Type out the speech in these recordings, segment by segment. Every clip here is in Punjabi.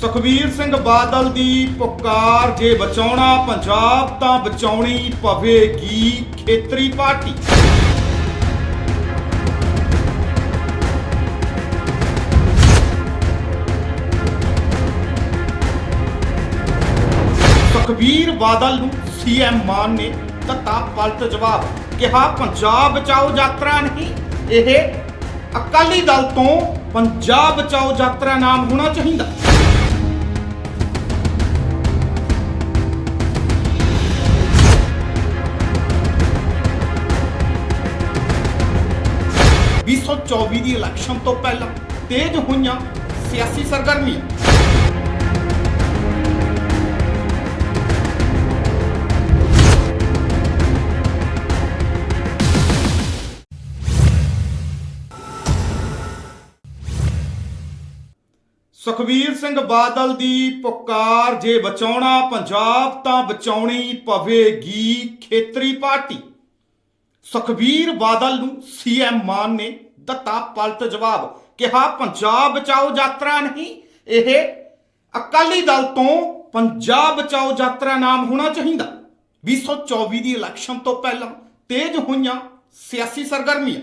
ਸੁਖਬੀਰ ਸਿੰਘ ਬਾਦਲ ਦੀ ਪੁਕਾਰ ਜੇ ਬਚਾਉਣਾ ਪੰਜਾਬ ਤਾਂ ਬਚਾਉਣੀ ਪਵੇਗੀ ਖੇਤਰੀ ਪਾਰਟੀ। ਸੁਖਬੀਰ ਬਾਦਲ ਨੂੰ ਸੀਐਮ ਮਾਨ ਨੇ ਦਿੱਤਾ ਪਲਟ ਜਵਾਬ, ਕਿਹਾ ਪੰਜਾਬ ਬਚਾਓ ਯਾਤਰਾ ਨਹੀਂ, ਇਹ ਅਕਾਲੀ ਦਲ ਤੋਂ ਪੰਜਾਬ ਬਚਾਓ ਯਾਤਰਾ ਨਾਮ ਹੋਣਾ ਚਾਹੀਦਾ। ਚੌਵੀ ਦੀ ਇਲੈਕਸ਼ਨ ਤੋਂ ਪਹਿਲਾਂ ਤੇਜ਼ ਹੋਈਆਂ ਸਿਆਸੀ ਸਰਗਰਮੀਆਂ। ਸੁਖਬੀਰ ਸਿੰਘ ਬਾਦਲ ਦੀ ਪੁਕਾਰ ਜੇ ਬਚਾਉਣਾ ਪੰਜਾਬ ਤਾਂ ਬਚਾਉਣੀ ਪਵੇਗੀ ਖੇਤਰੀ ਪਾਰਟੀ। ਸੁਖਬੀਰ ਬਾਦਲ ਨੂੰ ਸੀਐਮ ਮਾਨ ਨੇ ਦਿੱਤਾ ਪਲਟ ਜਵਾਬ, ਕਿਹਾ, ਪੰਜਾਬ ਬਚਾਓ ਯਾਤਰਾ ਨਹੀਂ। ਇਹ ਅਕਾਲੀ ਦਲ ਤੋਂ ਪੰਜਾਬ ਬਚਾਓ ਯਾਤਰਾ ਨਾਮ ਹੋਣਾ ਚਾਹੀਦਾ। 2024 ਦੀ ਇਲੈਕਸ਼ਨ ਤੋਂ ਪਹਿਲਾਂ ਤੇਜ਼ ਹੋਈਆਂ ਸਿਆਸੀ ਸਰਗਰਮੀਆਂ।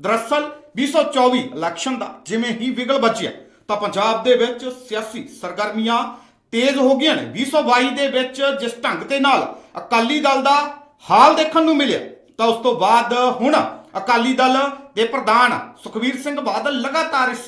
ਦਰਅਸਲ 2024 ਇਲੈਕਸ਼ਨ ਦਾ ਜਿਵੇਂ ਹੀ ਵਿਗਲ ਵੱਜਿਆ ਤਾਂ ਪੰਜਾਬ ਦੇ ਵਿੱਚ ਸਿਆਸੀ ਸਰਗਰਮੀਆਂ ਤੇਜ਼ ਹੋ ਗਈਆਂ ਨੇ। 2022 ਦੇ ਵਿੱਚ ਜਿਸ ਢੰਗ ਦੇ ਨਾਲ ਅਕਾਲੀ ਦਲ ਦਾ ਹਾਲ ਦੇਖਣ ਨੂੰ ਮਿਲਿਆ, ਤਾਂ ਉਸ ਤੋਂ ਬਾਅਦ ਹੁਣ ਅਕਾਲੀ ਦਲ ਦੇ ਪ੍ਰਧਾਨ ਸੁਖਬੀਰ ਸਿੰਘ ਬਾਦਲ ਲਗਾਤਾਰ ਇਸ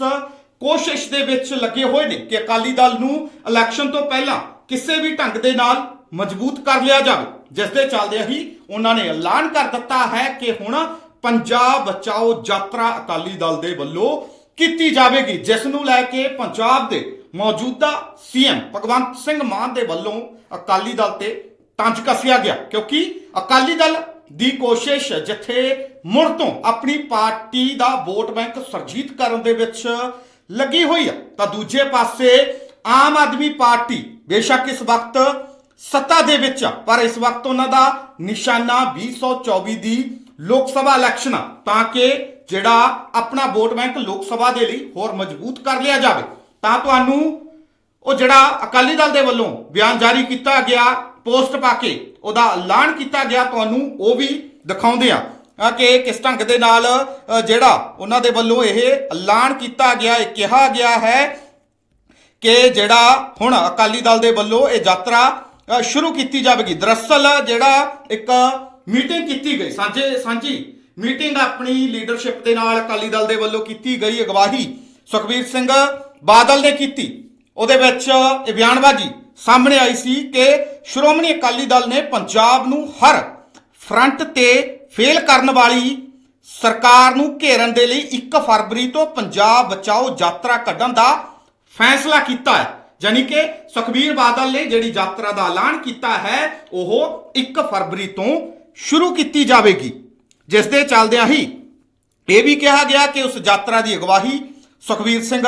ਕੋਸ਼ਿਸ਼ ਦੇ ਵਿੱਚ ਲੱਗੇ ਹੋਏ ਨੇ ਕਿ ਅਕਾਲੀ ਦਲ ਨੂੰ ਇਲੈਕਸ਼ਨ ਤੋਂ ਪਹਿਲਾਂ ਕਿਸੇ ਵੀ ਢੰਗ ਦੇ ਨਾਲ ਮਜ਼ਬੂਤ ਕਰ ਲਿਆ ਜਾਵੇ, ਜਿਸ ਦੇ ਚੱਲਦੇ ਹੀ ਉਹਨਾਂ ਨੇ ਐਲਾਨ ਕਰ ਦਿੱਤਾ ਹੈ ਕਿ ਹੁਣ ਪੰਜਾਬ ਬਚਾਓ ਯਾਤਰਾ ਅਕਾਲੀ ਦਲ ਦੇ ਵੱਲੋਂ ਕੀਤੀ ਜਾਵੇਗੀ, ਜਿਸ ਨੂੰ ਲੈ ਕੇ ਪੰਜਾਬ ਦੇ ਮੌਜੂਦਾ ਸੀਐਮ ਭਗਵੰਤ ਸਿੰਘ ਮਾਨ ਦੇ ਵੱਲੋਂ ਅਕਾਲੀ ਦਲ ਤੇ ਤੰਜ ਕੱਸਿਆ ਗਿਆ, ਕਿਉਂਕਿ ਅਕਾਲੀ ਦਲ ਦੀ ਕੋਸ਼ਿਸ਼ ਜਿੱਥੇ ਮੁੜ ਤੋਂ ਆਪਣੀ ਪਾਰਟੀ ਦਾ ਵੋਟ ਬੈਂਕ ਸਰਜੀਤ ਕਰਨ ਦੇ ਵਿੱਚ ਲੱਗੀ ਹੋਈ ਆ, ਤਾਂ ਦੂਜੇ ਪਾਸੇ ਆਮ ਆਦਮੀ ਪਾਰਟੀ ਬੇਸ਼ੱਕ ਇਸ ਵਕਤ ਸੱਤਾ ਦੇ ਵਿੱਚ ਆ, ਪਰ ਇਸ ਵਕਤ ਉਹਨਾਂ ਦਾ ਨਿਸ਼ਾਨਾ 2024 ਦੀ ਲੋਕ ਸਭਾ ਇਲੈਕਸ਼ਨ ਆ, ਤਾਂ ਕਿ ਜਿਹੜਾ ਆਪਣਾ ਵੋਟ ਬੈਂਕ ਲੋਕ ਸਭਾ ਦੇ ਲਈ ਹੋਰ ਮਜ਼ਬੂਤ ਕਰ ਲਿਆ ਜਾਵੇ। ਤਾਂ ਤੁਹਾਨੂੰ ਉਹ ਜਿਹੜਾ ਅਕਾਲੀ ਦਲ ਦੇ ਵੱਲੋਂ ਬਿਆਨ ਜਾਰੀ ਕੀਤਾ ਗਿਆ ਪੋਸਟ ਪਾ ਕੇ ਉਹਦਾ ਐਲਾਨ ਕੀਤਾ ਗਿਆ, ਤੁਹਾਨੂੰ ਉਹ ਵੀ ਦਿਖਾਉਂਦੇ ਆ ਕਿ ਕਿਸ ਢੰਗ ਦੇ ਨਾਲ ਜਿਹੜਾ ਉਹਨਾਂ ਦੇ ਵੱਲੋਂ ਇਹ ਐਲਾਨ ਕੀਤਾ ਗਿਆ, ਇਹ ਕਿਹਾ ਗਿਆ ਹੈ ਕਿ ਜਿਹੜਾ ਹੁਣ ਅਕਾਲੀ ਦਲ ਦੇ ਵੱਲੋਂ ਇਹ ਯਾਤਰਾ ਸ਼ੁਰੂ ਕੀਤੀ ਜਾਵੇਗੀ। ਦਰਅਸਲ ਜਿਹੜਾ ਇੱਕ ਮੀਟਿੰਗ ਕੀਤੀ ਗਈ, ਸਾਂਝੇ, ਸਾਂਝੀ ਮੀਟਿੰਗ ਆਪਣੀ ਲੀਡਰਸ਼ਿਪ ਦੇ ਨਾਲ ਅਕਾਲੀ ਦਲ ਦੇ ਵੱਲੋਂ ਕੀਤੀ ਗਈ ਅਗਵਾਹੀ ਸੁਖਬੀਰ ਸਿੰਘ ਬਾਦਲ ਨੇ ਕੀਤੀ। ਉਹਦੇ ਵਿੱਚ ਇਹ ਬਿਆਨਬਾਜ਼ੀ ਸਾਹਮਣੇ ਆਈ ਸੀ ਕਿ ਸ਼੍ਰੋਮਣੀ ਅਕਾਲੀ ਦਲ ਨੇ ਪੰਜਾਬ ਨੂੰ ਹਰ ਫਰੰਟ ਤੇ ਫੇਲ ਕਰਨ ਵਾਲੀ ਸਰਕਾਰ ਨੂੰ ਘੇਰਨ ਦੇ ਲਈ 1 ਫਰਵਰੀ ਤੋਂ ਪੰਜਾਬ ਬਚਾਓ ਯਾਤਰਾ ਕੱਢਣ ਦਾ ਫੈਸਲਾ ਕੀਤਾ ਹੈ। ਯਾਨੀ ਕਿ ਸੁਖਬੀਰ ਬਾਦਲ ਨੇ ਜਿਹੜੀ ਯਾਤਰਾ ਦਾ ਐਲਾਨ ਕੀਤਾ ਹੈ, ਉਹ 1 ਫਰਵਰੀ ਤੋਂ ਸ਼ੁਰੂ ਕੀਤੀ ਜਾਵੇਗੀ। ਜਿਸ ਦੇ ਚੱਲਦਿਆਂ ਹੀ ਇਹ ਵੀ ਕਿਹਾ ਗਿਆ ਕਿ ਉਸ ਯਾਤਰਾ ਦੀ ਅਗਵਾਹੀ ਸੁਖਬੀਰ ਸਿੰਘ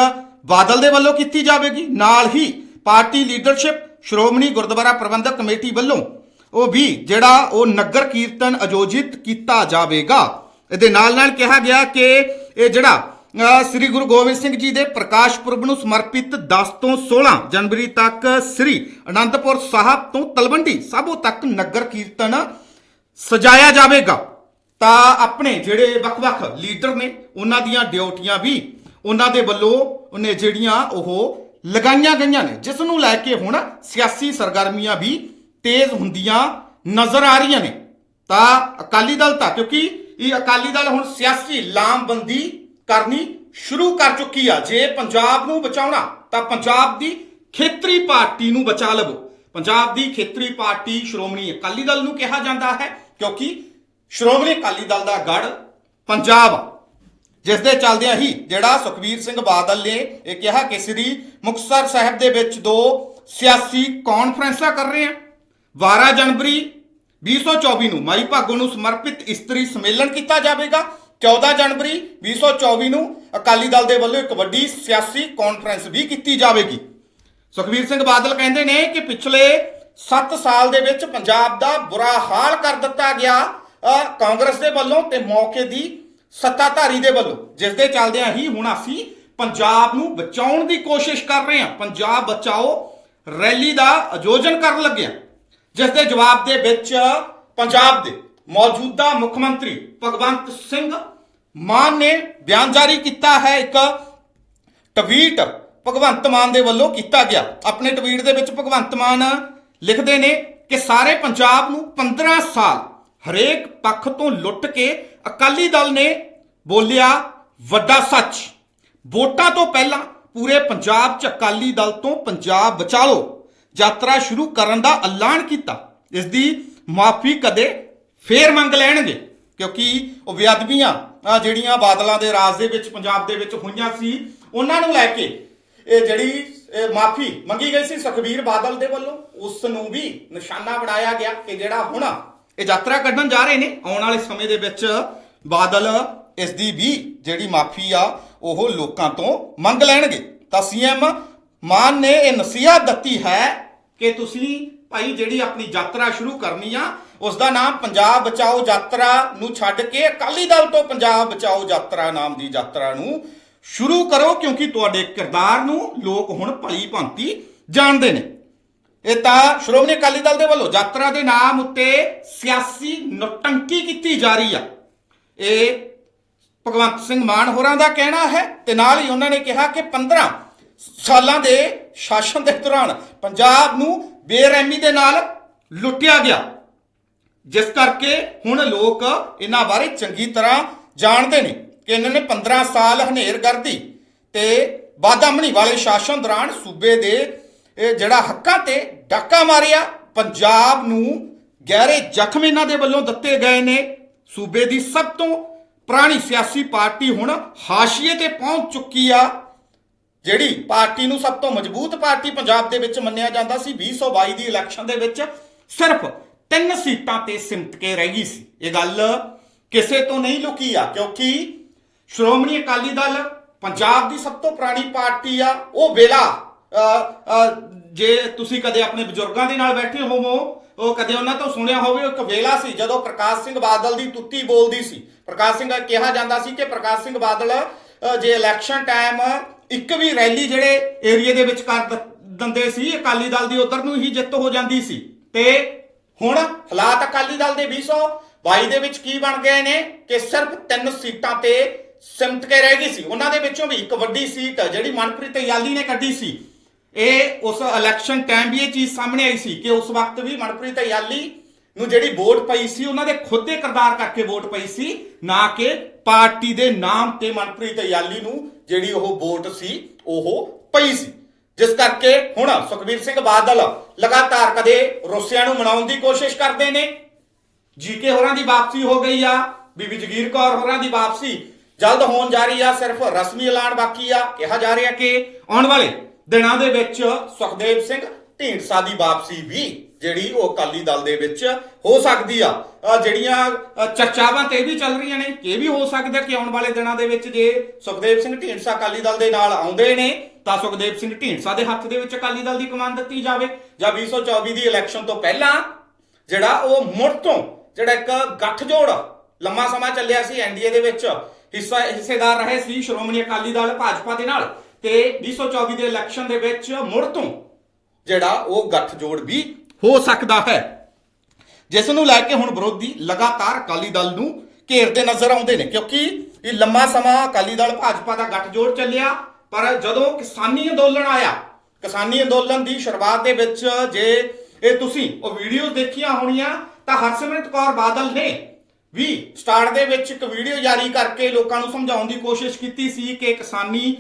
ਬਾਦਲ ਦੇ ਵੱਲੋਂ ਕੀਤੀ ਜਾਵੇਗੀ। ਨਾਲ ਹੀ party leadership Shiromani Gurdwara Prabandhak committee ਵੱਲੋਂ ਉਹ ਵੀ ਜਿਹੜਾ ਉਹ ਨਗਰ ਕੀਰਤਨ ਆਯੋਜਿਤ ਕੀਤਾ ਜਾਵੇਗਾ। ਇਹਦੇ ਨਾਲ ਨਾਲ ਕਿਹਾ ਗਿਆ ਕਿ ਇਹ ਜਿਹੜਾ ਸ੍ਰੀ ਗੁਰੂ ਗੋਬਿੰਦ ਸਿੰਘ ਜੀ ਦੇ ਪ੍ਰਕਾਸ਼ ਪੁਰਬ ਨੂੰ ਸਮਰਪਿਤ 10 ਤੋਂ 16 ਜਨਵਰੀ ਤੱਕ ਸ੍ਰੀ ਅਨੰਦਪੁਰ ਸਾਹਿਬ ਤੋਂ ਤਲਵੰਡੀ ਸਾਬੋ ਤੱਕ ਨਗਰ ਕੀਰਤਨ ਸਜਾਇਆ ਜਾਵੇਗਾ। ਤਾਂ ਆਪਣੇ ਜਿਹੜੇ ਵੱਖ-ਵੱਖ ਲੀਡਰ ਨੇ, ਉਹਨਾਂ ਦੀਆਂ ਡਿਊਟੀਆਂ ਵੀ ਉਹਨਾਂ ਦੇ ਵੱਲੋਂ ਉਹਨੇ ਜਿਹੜੀਆਂ ਉਹ ਲਗਾਈਆਂ ਗਈਆਂ ਨੇ। ਜਿਸ ਨੂੰ ਲੈ ਕੇ ਹੁਣ ਸਿਆਸੀ ਸਰਗਰਮੀਆਂ ਵੀ ਤੇਜ਼ ਹੁੰਦੀਆਂ ਨਜ਼ਰ ਆ ਰਹੀਆਂ ਨੇ। ਤਾਂ ਅਕਾਲੀ ਦਲ ਤਾਂ, ਕਿਉਂਕਿ ਇਹ ਅਕਾਲੀ ਦਲ ਹੁਣ ਸਿਆਸੀ ਲਾਮਬੰਦੀ ਕਰਨੀ ਸ਼ੁਰੂ ਕਰ ਚੁੱਕੀ ਆ। ਜੇ ਪੰਜਾਬ ਨੂੰ ਬਚਾਉਣਾ, ਤਾਂ ਪੰਜਾਬ ਦੀ ਖੇਤਰੀ ਪਾਰਟੀ ਨੂੰ ਬਚਾ ਲਵੋ। ਪੰਜਾਬ ਦੀ ਖੇਤਰੀ ਪਾਰਟੀ ਸ਼੍ਰੋਮਣੀ ਅਕਾਲੀ ਦਲ ਨੂੰ ਕਿਹਾ ਜਾਂਦਾ ਹੈ, ਕਿਉਂਕਿ ਸ਼੍ਰੋਮਣੀ ਅਕਾਲੀ ਦਲ ਦਾ ਗੜ ਪੰਜਾਬ ਜਿਸ ਦੇ ਚੱਲਦਿਆਂ ਹੀ ਜਿਹੜਾ ਸੁਖਬੀਰ ਸਿੰਘ ਬਾਦਲ ਨੇ ਇਹ ਕਿਹਾ ਕਿ ਸ੍ਰੀ ਮੁਕਤਸਰ ਸਾਹਿਬ ਦੇ ਵਿੱਚ ਦੋ ਸਿਆਸੀ ਕਾਨਫਰੰਸਾਂ ਕਰ ਰਹੇ ਆ 12 ਜਨਵਰੀ 2024 ਨੂੰ ਮਾਈ ਭਾਗੋ ਨੂੰ ਸਮਰਪਿਤ ਇਸਤਰੀ ਸੰਮੇਲਨ ਕੀਤਾ ਜਾਵੇਗਾ। 14 ਜਨਵਰੀ 2024 ਨੂੰ ਅਕਾਲੀ ਦਲ ਦੇ ਵੱਲੋਂ ਇੱਕ ਵੱਡੀ ਸਿਆਸੀ ਕਾਨਫਰੰਸ ਵੀ ਕੀਤੀ ਜਾਵੇਗੀ। ਸੁਖਬੀਰ ਸਿੰਘ ਬਾਦਲ ਕਹਿੰਦੇ ਨੇ ਕਿ ਪਿਛਲੇ 7 ਸਾਲ ਦੇ ਵਿੱਚ ਪੰਜਾਬ ਦਾ ਬੁਰਾ ਹਾਲ ਕਰ ਦਿੱਤਾ ਗਿਆ। ਕਾਂਗਰਸ ਦੇ ਵੱਲੋਂ ਤੇ ਮੌਕੇ ਦੀ ਸੱਤਾਧਾਰੀ ਦੇ ਵੱਲੋਂ, ਜਿਸ ਦੇ ਚੱਲਦਿਆਂ ਹੀ ਹੁਣ ਅਸੀਂ ਪੰਜਾਬ ਨੂੰ ਬਚਾਉਣ ਦੀ ਕੋਸ਼ਿਸ਼ ਕਰ ਰਹੇ ਹਾਂ। ਪੰਜਾਬ ਬਚਾਓ ਰੈਲੀ ਦਾ ਆਯੋਜਨ ਕਰਨ ਲੱਗੇ ਹਾਂ। ਜਿਸ ਦੇ ਜਵਾਬ ਦੇ ਵਿੱਚ ਪੰਜਾਬ ਦੇ ਮੌਜੂਦਾ ਮੁੱਖ ਮੰਤਰੀ ਭਗਵੰਤ ਸਿੰਘ ਮਾਨ ਨੇ ਬਿਆਨ ਜਾਰੀ ਕੀਤਾ ਹੈ। ਇੱਕ ਟਵੀਟ ਭਗਵੰਤ ਮਾਨ ਦੇ ਵੱਲੋਂ ਕੀਤਾ ਗਿਆ। ਆਪਣੇ ਟਵੀਟ ਦੇ ਵਿੱਚ ਭਗਵੰਤ ਮਾਨ ਲਿਖਦੇ ਨੇ ਕਿ ਸਾਰੇ ਪੰਜਾਬ ਨੂੰ 15 ਸਾਲ ਹਰੇਕ ਪੱਖ ਤੋਂ ਲੁੱਟ ਕੇ ਅਕਾਲੀ ਦਲ ਨੇ ਬੋਲਿਆ ਵੱਡਾ ਸੱਚ। ਵੋਟਾਂ ਤੋਂ ਪਹਿਲਾਂ ਪੂਰੇ ਪੰਜਾਬ 'ਚ ਅਕਾਲੀ ਦਲ ਤੋਂ ਪੰਜਾਬ ਬਚਾ ਲਓ ਯਾਤਰਾ ਸ਼ੁਰੂ ਕਰਨ ਦਾ ਐਲਾਨ ਕੀਤਾ। ਇਸ ਦੀ ਮਾਫੀ ਕਦੇ ਫੇਰ ਮੰਗ ਲੈਣਗੇ, ਕਿਉਂਕਿ ਉਹ ਬੇਅਦਬੀਆਂ ਜਿਹੜੀਆਂ ਬਾਦਲਾਂ ਦੇ ਰਾਜ ਦੇ ਵਿੱਚ, ਪੰਜਾਬ ਦੇ ਵਿੱਚ ਹੋਈਆਂ ਸੀ, ਉਹਨਾਂ ਨੂੰ ਲੈ ਕੇ ਇਹ ਜਿਹੜੀ ਮਾਫੀ ਮੰਗੀ ਗਈ ਸੀ ਸੁਖਬੀਰ ਬਾਦਲ ਦੇ ਵੱਲੋਂ ਉਸ ਨੂੰ ਵੀ ਨਿਸ਼ਾਨਾ ਬਣਾਇਆ ਗਿਆ ਕਿ ਜਿਹੜਾ ਹੁਣ ਇਹ ਯਾਤਰਾ ਕੱਢਣ ਜਾ ਰਹੇ ਨੇ। ਆਉਣ ਵਾਲੇ ਸਮੇਂ ਦੇ ਵਿੱਚ ਬਾਦਲ ਇਸ ਦੀ ਵੀ ਜਿਹੜੀ ਮਾਫੀ ਆ, ਉਹ ਲੋਕਾਂ ਤੋਂ ਮੰਗ ਲੈਣਗੇ। ਤਾਂ ਸੀਐਮ ਮਾਨ ਨੇ ਇਹ ਨਸੀਹਤ ਦਿੱਤੀ ਹੈ ਕਿ ਤੁਸੀਂ ਭਾਈ ਜਿਹੜੀ ਆਪਣੀ ਯਾਤਰਾ ਸ਼ੁਰੂ ਕਰਨੀ ਆ, ਉਸ ਦਾ ਨਾਮ ਪੰਜਾਬ ਬਚਾਓ ਯਾਤਰਾ ਨੂੰ ਛੱਡ ਕੇ ਅਕਾਲੀ ਦਲ ਤੋਂ ਪੰਜਾਬ ਬਚਾਓ ਯਾਤਰਾ ਨਾਮ ਦੀ ਯਾਤਰਾ ਨੂੰ ਸ਼ੁਰੂ ਕਰੋ, ਕਿਉਂਕਿ ਤੁਹਾਡੇ ਕਿਰਦਾਰ ਨੂੰ ਲੋਕ ਹੁਣ ਭਲੀ ਭਾਂਤੀ ਜਾਣਦੇ ਨੇ। ਇਹ ਤਾਂ ਸ਼੍ਰੋਮਣੀ ਅਕਾਲੀ ਦਲ ਦੇ ਵੱਲੋਂ ਯਾਤਰਾ ਦੇ ਨਾਮ ਉੱਤੇ ਸਿਆਸੀ ਨੋਟੰਕੀ ਕੀਤੀ ਜਾ ਰਹੀ ਆ। ਇਹ ਭਗਵੰਤ ਸਿੰਘ ਮਾਨ ਹੋਰਾਂ ਦਾ ਕਹਿਣਾ ਹੈ ਤੇ ਨਾਲ ਹੀ ਉਹਨਾਂ ਨੇ ਕਿਹਾ ਕਿ 15 ਸਾਲਾਂ ਦੇ ਸ਼ਾਸਨ ਦੇ ਦੌਰਾਨ ਪੰਜਾਬ ਨੂੰ ਬੇਰਹਿਮੀ ਦੇ ਨਾਲ ਲੁੱਟਿਆ ਗਿਆ। ਜਿਸ ਕਰਕੇ ਹੁਣ ਲੋਕ ਇਹਨਾਂ ਬਾਰੇ ਚੰਗੀ ਤਰ੍ਹਾਂ ਜਾਣਦੇ ਨੇ ਕਿ ਇਹਨਾਂ ਨੇ 15 ਸਾਲ ਹਨੇਰਗਰਦੀ ਤੇ ਬਾਦਾਮਣੀ ਵਾਲੇ ਸ਼ਾਸਨ ਦੌਰਾਨ ਸੂਬੇ ਦੇ ਇਹ ਜਿਹੜਾ ਹੱਕਾਂ ਤੇ ਡਾਕਾ ਮਾਰਿਆ, ਪੰਜਾਬ ਨੂੰ ਗਹਿਰੇ ਜ਼ਖਮ ਇਹਨਾਂ ਦੇ ਵੱਲੋਂ ਦਿੱਤੇ ਗਏ ਨੇ। ਸੂਬੇ ਦੀ ਸਭ ਤੋਂ ਪੁਰਾਣੀ ਸਿਆਸੀ ਪਾਰਟੀ ਹੁਣ ਹਾਸ਼ੀਏ ਤੇ ਪਹੁੰਚ ਚੁੱਕੀ ਆ, ਜਿਹੜੀ ਪਾਰਟੀ ਨੂੰ ਸਭ ਤੋਂ ਮਜ਼ਬੂਤ ਪਾਰਟੀ ਪੰਜਾਬ ਦੇ ਵਿੱਚ ਮੰਨਿਆ ਜਾਂਦਾ ਸੀ। 2022 ਦੀ ਇਲੈਕਸ਼ਨ ਦੇ ਵਿੱਚ ਸਿਰਫ ਤਿੰਨ ਸੀਟਾਂ ਤੇ ਸਿਮਟ ਕੇ ਰਹਿ ਗਈ ਸੀ। ਇਹ ਗੱਲ ਕਿਸੇ ਤੋਂ ਨਹੀਂ ਲੁਕੀ ਆ, ਕਿਉਂਕਿ ਸ਼੍ਰੋਮਣੀ ਅਕਾਲੀ ਦਲ ਪੰਜਾਬ ਦੀ ਸਭ ਤੋਂ ਪੁਰਾਣੀ ਪਾਰਟੀ ਆ, ਉਹ ਵੇਲਾ ਜੇ ਤੁਸੀਂ ਕਦੇ ਆਪਣੇ ਬਜ਼ੁਰਗਾਂ ਦੇ ਨਾਲ ਬੈਠੇ ਹੋਵੋ, ਉਹ ਕਦੇ ਉਹਨਾਂ ਤੋਂ ਸੁਣਿਆ ਹੋਵੇ ਇੱਕ ਵੇਲਾ ਸੀ ਜਦੋਂ ਪ੍ਰਕਾਸ਼ ਸਿੰਘ ਬਾਦਲ ਦੀ ਤੁੱਤੀ ਬੋਲਦੀ ਸੀ। ਪ੍ਰਕਾਸ਼ ਸਿੰਘ ਕਿਹਾ ਜਾਂਦਾ ਸੀ ਕਿ ਪ੍ਰਕਾਸ਼ ਸਿੰਘ ਬਾਦਲ ਜੇ ਇਲੈਕਸ਼ਨ ਟਾਈਮ ਇੱਕ ਵੀ ਰੈਲੀ ਜਿਹੜੇ ਏਰੀਆ ਦੇ ਵਿੱਚ ਕਰ ਦਿੰਦੇ ਸੀ, ਅਕਾਲੀ ਦਲ ਦੀ ਉਧਰ ਨੂੰ ਹੀ ਜਿੱਤ ਹੋ ਜਾਂਦੀ ਸੀ। ਤੇ ਹੁਣ ਹਾਲਾਤ ਅਕਾਲੀ ਦਲ ਦੇ 222 ਦੇ ਵਿੱਚ ਕੀ ਬਣ ਗਏ ਨੇ ਕਿ ਸਿਰਫ ਤਿੰਨ ਸੀਟਾਂ ਤੇ ਸਿਮਟ ਕੇ ਰਹਿ ਗਈ ਸੀ। ਉਹਨਾਂ ਦੇ ਵਿੱਚੋਂ ਵੀ ਇੱਕ ਵੱਡੀ ਸੀਟ, ਜਿਹੜੀ ਮਨਪ੍ਰੀਤ ਯਾਲੀ ਨੇ ਕੱਢੀ ਸੀ। ਇਹ ਉਸ ਇਲੈਕਸ਼ਨ ਟਾਈਮ ਵੀ ਇਹ ਚੀਜ਼ ਸਾਹਮਣੇ ਆਈ ਸੀ ਕਿ ਉਸ ਵਕਤ ਵੀ ਮਨਪ੍ਰੀਤ ਅਯਾਲੀ ਨੂੰ ਜਿਹੜੀ ਵੋਟ ਪਈ ਸੀ, ਉਹਨਾਂ ਦੇ ਖੁਦ ਦੇ ਕਿਰਦਾਰ ਕਰਕੇ ਵੋਟ ਪਈ ਸੀ, ਨਾ ਕਿ ਪਾਰਟੀ ਦੇ ਨਾਮ ਤੇ ਮਨਪ੍ਰੀਤ ਅਯਾਲੀ ਨੂੰ ਜਿਹੜੀ ਉਹ ਵੋਟ ਸੀ, ਉਹ ਪਈ ਸੀ। ਜਿਸ ਕਰਕੇ ਹੁਣ ਸੁਖਬੀਰ ਸਿੰਘ ਬਾਦਲ ਲਗਾਤਾਰ ਕਦੇ ਰੋਸਿਆਂ ਨੂੰ ਮਨਾਉਣ ਦੀ ਕੋਸ਼ਿਸ਼ ਕਰਦੇ ਨੇ। ਜੀਕੇ ਹੋਰਾਂ ਦੀ ਵਾਪਸੀ ਹੋ ਗਈ ਆ, ਬੀਬੀ ਜਗੀਰ ਕੌਰ ਹੋਰਾਂ ਦੀ ਵਾਪਸੀ ਜਲਦ ਹੋਣ ਜਾ ਰਹੀ ਆ, ਸਿਰਫ ਰਸਮੀ ਐਲਾਨ ਬਾਕੀ ਆ। ਕਿਹਾ ਜਾ ਰਿਹਾ ਕਿ ਆਉਣ ਵਾਲੇ ਦਿਨਾਂ ਦੇ ਵਿੱਚ ਸੁਖਦੇਵ ਸਿੰਘ ਢੀਂਡਸਾ ਦੀ ਵਾਪਸੀ ਵੀ ਜਿਹੜੀ ਉਹ ਅਕਾਲੀ ਦਲ ਦੇ ਵਿੱਚ ਹੋ ਸਕਦੀ ਆ। ਜਿਹੜੀਆਂ ਚਰਚਾਵਾਂ ਤੇ ਵੀ ਚੱਲ ਰਹੀਆਂ ਨੇ, ਇਹ ਵੀ ਹੋ ਸਕਦਾ ਕਿ ਆਉਣ ਵਾਲੇ ਦਿਨਾਂ ਦੇ ਵਿੱਚ ਜੇ ਸੁਖਦੇਵ ਸਿੰਘ ਢੀਂਡਸਾ ਅਕਾਲੀ ਦਲ ਦੇ ਨਾਲ ਆਉਂਦੇ ਨੇ, ਤਾਂ ਸੁਖਦੇਵ ਸਿੰਘ ਢੀਂਡਸਾ ਦੇ ਹੱਥ ਦੇ ਵਿੱਚ ਅਕਾਲੀ ਦਲ ਦੀ ਕਮਾਨ ਦਿੱਤੀ ਜਾਵੇ। ਜਾਂ 2024 ਦੀ ਇਲੈਕਸ਼ਨ ਤੋਂ ਪਹਿਲਾਂ ਜਿਹੜਾ ਉਹ ਮੁੜ ਤੋਂ ਜਿਹੜਾ ਇੱਕ ਗੱਠਜੋੜ ਲੰਮਾ ਸਮਾਂ ਚੱਲਿਆ ਸੀ ਐਨਡੀਏ ਦੇ ਵਿੱਚ, ਹਿੱਸਾ, ਹਿੱਸੇਦਾਰ ਰਹੇ ਸੀ ਸ਼੍ਰੋਮਣੀ ਅਕਾਲੀ ਦਲ ਭਾਜਪਾ ਦੇ ਨਾਲ। ਤੇ 2024 ਦੇ ਇਲੈਕਸ਼ਨ ਦੇ ਵਿੱਚ ਮੁੜ ਤੋਂ ਜਿਹੜਾ ਉਹ ਗੱਠਜੋੜ ਵੀ ਹੋ ਸਕਦਾ ਹੈ। ਜਿਸ ਨੂੰ ਲੈ ਕੇ ਹੁਣ ਵਿਰੋਧੀ ਲਗਾਤਾਰ ਅਕਾਲੀ ਦਲ ਨੂੰ ਘੇਰਦੇ ਨਜ਼ਰ ਆਉਂਦੇ ਨੇ, ਕਿਉਂਕਿ ਇਹ ਲੰਮਾ ਸਮਾਂ ਅਕਾਲੀ ਦਲ ਭਾਜਪਾ ਦਾ ਗੱਠਜੋੜ ਚੱਲਿਆ, ਪਰ ਜਦੋਂ ਕਿਸਾਨੀ ਅੰਦੋਲਨ ਆਇਆ, ਕਿਸਾਨੀ ਅੰਦੋਲਨ ਦੀ ਸ਼ੁਰੂਆਤ ਦੇ ਵਿੱਚ ਜੇ ਇਹ ਤੁਸੀਂ ਉਹ ਵੀਡੀਓ ਦੇਖੀਆਂ ਹੋਣੀਆਂ, ਤਾਂ ਹਰਸਿਮਰਤ ਕੌਰ ਬਾਦਲ ਨੇ ਵੀ ਸਟਾਰਟ ਦੇ ਵਿੱਚ ਇੱਕ ਵੀਡੀਓ ਜਾਰੀ ਕਰਕੇ ਲੋਕਾਂ ਨੂੰ ਸਮਝਾਉਣ ਦੀ ਕੋਸ਼ਿਸ਼ ਕੀਤੀ ਸੀ ਕਿ ਕਿਸਾਨੀ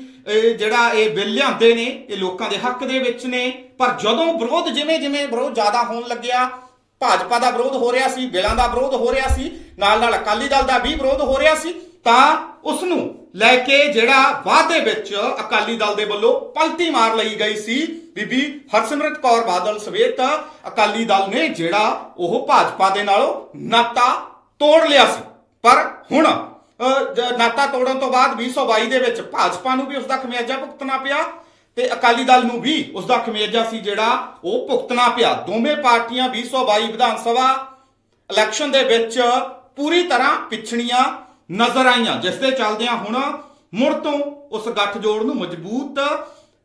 ਜਿਹੜਾ ਇਹ ਬਿੱਲ ਲਿਆਂਦੇ ਨੇ, ਇਹ ਲੋਕਾਂ ਦੇ ਹੱਕ ਦੇ ਵਿੱਚ ਨੇ। ਪਰ ਜਦੋਂ ਵਿਰੋਧ ਜਿਵੇਂ ਜਿਵੇਂ ਵਿਰੋਧ ਜ਼ਿਆਦਾ ਹੋਣ ਲੱਗਿਆ, ਭਾਜਪਾ ਦਾ ਵਿਰੋਧ ਹੋ ਰਿਹਾ ਸੀ, ਬਿੱਲਾਂ ਦਾ ਵਿਰੋਧ ਹੋ ਰਿਹਾ ਸੀ, ਨਾਲ ਨਾਲ ਅਕਾਲੀ ਦਲ ਦਾ ਵੀ ਵਿਰੋਧ ਹੋ ਰਿਹਾ ਸੀ, ਤਾਂ ਉਸ ਨੂੰ ਲੈ ਕੇ ਜਿਹੜਾ ਵਾਅਦੇ ਵਿੱਚ ਅਕਾਲੀ ਦਲ ਦੇ ਵੱਲੋਂ ਪਲਟੀ ਮਾਰ ਲਈ ਗਈ ਸੀ। ਬੀਬੀ ਹਰਸਿਮਰਤ ਕੌਰ ਬਾਦਲ ਸਮੇਤ ਅਕਾਲੀ ਦਲ ਨੇ ਜਿਹੜਾ ਉਹ ਭਾਜਪਾ ਦੇ ਨਾਲੋਂ ਨਾਤਾ ਤੋੜ ਲਿਆ ਸੀ। ਪਰ ਹੁਣ ਨਾਤਾ ਤੋੜਨ ਤੋਂ ਬਾਅਦ 2022 ਦੇ ਵਿੱਚ ਭਾਜਪਾ ਨੂੰ ਵੀ ਉਸ ਦਾ ਖਮਿਆਜਾ ਭੁਗਤਣਾ ਪਿਆ ਤੇ ਅਕਾਲੀ ਦਲ ਨੂੰ ਵੀ ਉਸ ਦਾ ਖਮਿਆਜਾ ਸੀ ਜਿਹੜਾ ਉਹ ਭੁਗਤਣਾ ਪਿਆ। ਦੋਵੇਂ ਪਾਰਟੀਆਂ 2022 ਵਿਧਾਨ ਸਭਾ ਇਲੈਕਸ਼ਨ ਦੇ ਵਿੱਚ ਪੂਰੀ ਤਰ੍ਹਾਂ ਪਿਛੜੀਆਂ ਨਜ਼ਰ ਆਈਆਂ, ਜਿਸ ਦੇ ਚੱਲਦਿਆਂ ਹੁਣ ਮੁੜ ਤੋਂ ਉਸ ਗੱਠਜੋੜ ਨੂੰ ਮਜ਼ਬੂਤ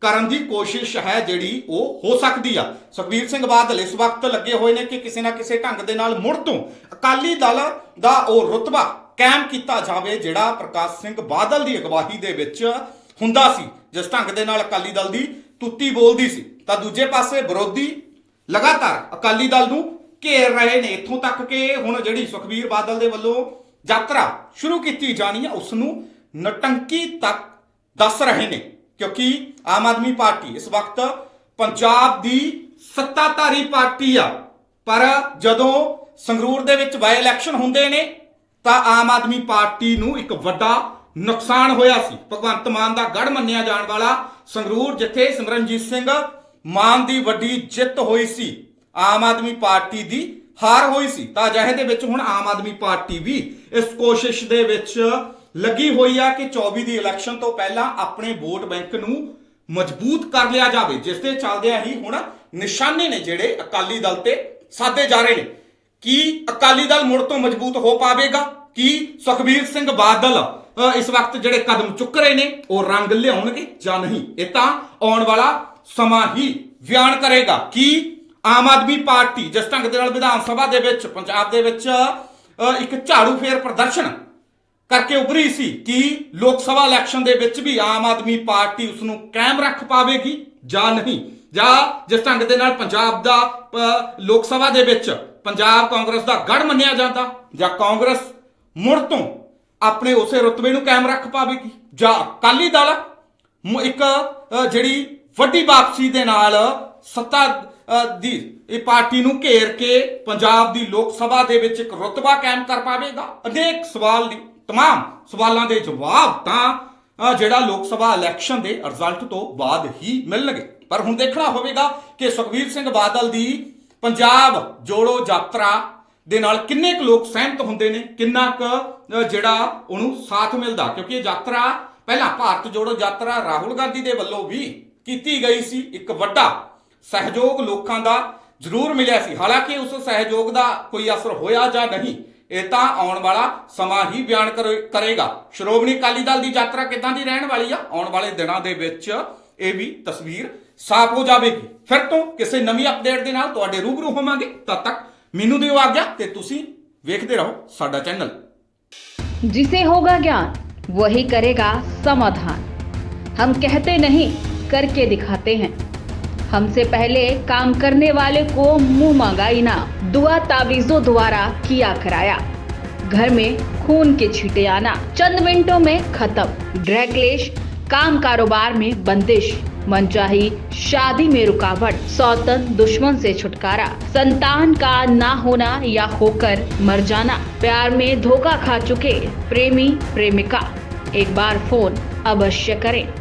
ਕਰਨ ਦੀ ਕੋਸ਼ਿਸ਼ ਹੈ ਜਿਹੜੀ ਉਹ ਹੋ ਸਕਦੀ ਆ। ਸੁਖਬੀਰ ਸਿੰਘ ਬਾਦਲ ਇਸ ਵਕਤ ਲੱਗੇ ਹੋਏ ਨੇ ਕਿ ਕਿਸੇ ਨਾ ਕਿਸੇ ਢੰਗ ਦੇ ਨਾਲ ਮੁੜ ਤੋਂ ਅਕਾਲੀ ਦਲ ਦਾ ਉਹ ਰੁਤਬਾ ਕਾਇਮ ਕੀਤਾ ਜਾਵੇ, ਜਿਹੜਾ ਪ੍ਰਕਾਸ਼ ਸਿੰਘ ਬਾਦਲ ਦੀ ਅਗਵਾਈ ਦੇ ਵਿੱਚ ਹੁੰਦਾ ਸੀ, ਜਿਸ ਢੰਗ ਦੇ ਨਾਲ ਅਕਾਲੀ ਦਲ ਦੀ ਤੁੱਤੀ ਬੋਲਦੀ ਸੀ। ਤਾਂ ਦੂਜੇ ਪਾਸੇ ਵਿਰੋਧੀ ਲਗਾਤਾਰ ਅਕਾਲੀ ਦਲ ਨੂੰ ਘੇਰ ਰਹੇ ਨੇ। ਇੱਥੋਂ ਤੱਕ ਕਿ ਹੁਣ ਜਿਹੜੀ ਸੁਖਬੀਰ ਬਾਦਲ ਦੇ ਵੱਲੋਂ ਯਾਤਰਾ ਸ਼ੁਰੂ ਕੀਤੀ ਜਾਣੀ ਹੈ ਉਸ ਨੂੰ ਨਟੰਕੀ ਤੱਕ ਦੱਸ ਰਹੇ ਨੇ। ਕਿਉਂਕਿ ਆਮ ਆਦਮੀ ਪਾਰਟੀ ਇਸ ਵਕਤ ਪੰਜਾਬ ਦੀ ਸੱਤਾਧਾਰੀ ਪਾਰਟੀ ਆ। ਪਰ ਜਦੋਂ ਸੰਗਰੂਰ ਦੇ ਵਿੱਚ ਬਾਈ ਇਲੈਕਸ਼ਨ ਹੁੰਦੇ ਨੇ, ਤਾਂ ਆਮ ਆਦਮੀ ਪਾਰਟੀ ਨੂੰ ਇੱਕ ਵੱਡਾ ਨੁਕਸਾਨ ਹੋਇਆ ਸੀ। ਭਗਵੰਤ ਮਾਨ ਦਾ ਗੜ ਮੰਨਿਆ ਜਾਣ ਵਾਲਾ ਸੰਗਰੂਰ, ਜਿੱਥੇ ਸਿਮਰਨਜੀਤ ਸਿੰਘ ਮਾਨ ਦੀ ਵੱਡੀ ਜਿੱਤ ਹੋਈ ਸੀ, ਆਮ ਆਦਮੀ ਪਾਰਟੀ ਦੀ ਹਾਰ ਹੋਈ ਸੀ। ਤਾਂ ਅਜਿਹੇ ਦੇ ਵਿੱਚ ਹੁਣ ਆਮ ਆਦਮੀ ਪਾਰਟੀ ਵੀ ਇਸ ਕੋਸ਼ਿਸ਼ ਦੇ ਵਿੱਚ ਲੱਗੀ ਹੋਈ ਆ ਕਿ 24 ਦੀ ਇਲੈਕਸ਼ਨ ਤੋਂ ਪਹਿਲਾਂ ਆਪਣੇ ਵੋਟ ਬੈਂਕ ਨੂੰ ਮਜ਼ਬੂਤ ਕਰ ਲਿਆ ਜਾਵੇ, ਜਿਸ ਦੇ ਚੱਲਦਿਆਂ ਹੀ ਹੁਣ ਨਿਸ਼ਾਨੇ ਨੇ ਜਿਹੜੇ ਅਕਾਲੀ ਦਲ ਤੇ ਸਾਧੇ ਜਾ ਰਹੇ ਨੇ। ਕੀ ਅਕਾਲੀ ਦਲ ਮੁੜ ਤੋਂ ਮਜ਼ਬੂਤ ਹੋ ਪਾਵੇਗਾ? ਕੀ ਸੁਖਬੀਰ ਸਿੰਘ ਬਾਦਲ ਇਸ ਵਕਤ ਜਿਹੜੇ ਕਦਮ ਚੁੱਕ ਰਹੇ ਨੇ, ਉਹ ਰੰਗ ਲਿਆਉਣਗੇ ਜਾਂ ਨਹੀਂ? ਇਹ ਤਾਂ ਆਉਣ ਵਾਲਾ ਸਮਾਂ ਹੀ ਬਿਆਨ ਕਰੇਗਾ। ਕਿ ਆਮ ਆਦਮੀ ਪਾਰਟੀ, ਜਿਸ ਢੰਗ ਦੇ ਨਾਲ ਵਿਧਾਨ ਸਭਾ ਦੇ ਵਿੱਚ, ਪੰਜਾਬ ਦੇ ਵਿੱਚ ਇੱਕ ਝਾੜੂ ਫੇਰ ਪ੍ਰਦਰਸ਼ਨ ਕਰਕੇ ਉਭਰੀ ਸੀ ਕਿ ਲੋਕ ਸਭਾ ਇਲੈਕਸ਼ਨ ਦੇ ਵਿੱਚ ਵੀ ਆਮ ਆਦਮੀ ਪਾਰਟੀ ਉਸ ਨੂੰ ਕਾਇਮ ਰੱਖ ਪਾਵੇਗੀ ਜਾਂ ਨਹੀਂ? ਜਾਂ ਜਿਸ ਢੰਗ ਦੇ ਨਾਲ ਪੰਜਾਬ ਦਾ ਲੋਕ ਸਭਾ ਦੇ ਵਿੱਚ ਪੰਜਾਬ ਕਾਂਗਰਸ ਦਾ ਗੜ ਮੰਨਿਆ ਜਾਂਦਾ, ਜਾਂ ਕਾਂਗਰਸ ਮੁੜ ਤੋਂ ਆਪਣੇ ਉਸੇ ਰੁਤਬੇ ਨੂੰ ਕਾਇਮ ਰੱਖ ਪਾਵੇਗੀ? ਜਾਂ ਅਕਾਲੀ ਦਲ ਇੱਕ ਜਿਹੜੀ ਵੱਡੀ ਵਾਪਸੀ ਦੇ ਨਾਲ ਸੱਤਾ ਦੀ ਇਹ ਪਾਰਟੀ ਨੂੰ ਘੇਰ ਕੇ ਪੰਜਾਬ ਦੀ ਲੋਕ ਸਭਾ ਦੇ ਵਿੱਚ ਇੱਕ ਰੁਤਬਾ ਕਾਇਮ ਕਰ ਪਾਵੇਗਾ? ਅਨੇਕ ਸਵਾਲ ਨੇ। तमाम ਸਵਾਲਾਂ ਦੇ ਜਵਾਬ ਤਾਂ ਅ, ਜਿਹੜਾ ਲੋਕ ਸਭਾ ਇਲੈਕਸ਼ਨ ਦੇ ਰਿਜ਼ਲਟ ਤੋਂ ਬਾਅਦ ਹੀ ਮਿਲਣਗੇ ਪਰ ਹੁਣ ਦੇਖਣਾ ਹੋਵੇਗਾ ਕਿ ਸੁਖਬੀਰ ਸਿੰਘ ਬਾਦਲ ਦੀ ਪੰਜਾਬ ਜੋੜੋ ਯਾਤਰਾ ਦੇ ਨਾਲ ਕਿੰਨੇ ਕੁ ਲੋਕ ਸਹਿਮਤ ਹੁੰਦੇ ਨੇ ਕਿੰਨਾ ਕੁ ਅ, ਜਿਹੜਾ ਉਹਨੂੰ ਸਾਥ ਮਿਲਦਾ ਕਿਉਂਕਿ ਇਹ ਯਾਤਰਾ ਪਹਿਲਾਂ ਭਾਰਤ ਜੋੜੋ ਯਾਤਰਾ ਰਾਹੁਲ ਗਾਂਧੀ ਦੇ ਵੱਲੋਂ ਵੀ ਕੀਤੀ ਗਈ ਸੀ ਇੱਕ ਵੱਡਾ ਸਹਿਯੋਗ ਲੋਕਾਂ ਦਾ ਜ਼ਰੂਰ ਮਿਲਿਆ ਸੀ ਹਾਲਾਂਕਿ ਉਸ ਸਹਿਯੋਗ ਦਾ ਕੋਈ ਅਸਰ ਹੋਇਆ ਜਾਂ ਨਹੀਂ ਇਹ ਤਾਂ ਆਉਣ ਵਾਲਾ ਸਮਾਂ ਹੀ ਬਿਆਨ ਕਰੇ- ਕਰੇਗਾ ਸ਼੍ਰੋਮਣੀ ਅਕਾਲੀ ਦਲ ਦੀ ਯਾਤਰਾ ਕਿੱਦਾਂ ਦੀ ਰਹਿਣ ਵਾਲੀ ਆ ਆਉਣ ਵਾਲੇ ਦਿਨਾਂ ਦੇ ਵਿੱਚ ਇਹ ਵੀ ਤਸਵੀਰ ਸਾਫ਼ ਹੋ ਜਾਵੇਗੀ ਫਿਰ ਤੋਂ ਕਿਸੇ ਨਵੀਂ ਅਪਡੇਟ ਦੇ ਨਾਲ ਤੁਹਾਡੇ ਰੂਬਰੂ ਹੋਵਾਂਗੇ ਤਦ ਤੱਕ ਮੈਨੂੰ ਦਿਓ ਆਗਿਆ ਤੇ ਤੁਸੀਂ ਵੇਖਦੇ ਰਹੋ ਸਾਡਾ ਚੈਨਲ जिसे होगा ज्ञान वही करेगा समाधान हम कहते नहीं करके दिखाते हैं हमसे पहले काम करने वाले को मुँह मांगा इनाम दुआ तावीजों द्वारा किया कराया। घर में खून के छींटे आना। चंद मिनटों में खत्म। ड्रैगलेश काम कारोबार में बंदिश। मनचाही, शादी में रुकावट। सौतन, दुश्मन से छुटकारा। संतान का ना होना या होकर मर जाना। प्यार में धोखा खा चुके प्रेमी, प्रेमिका। एक बार फ़ोन अवश्य करें।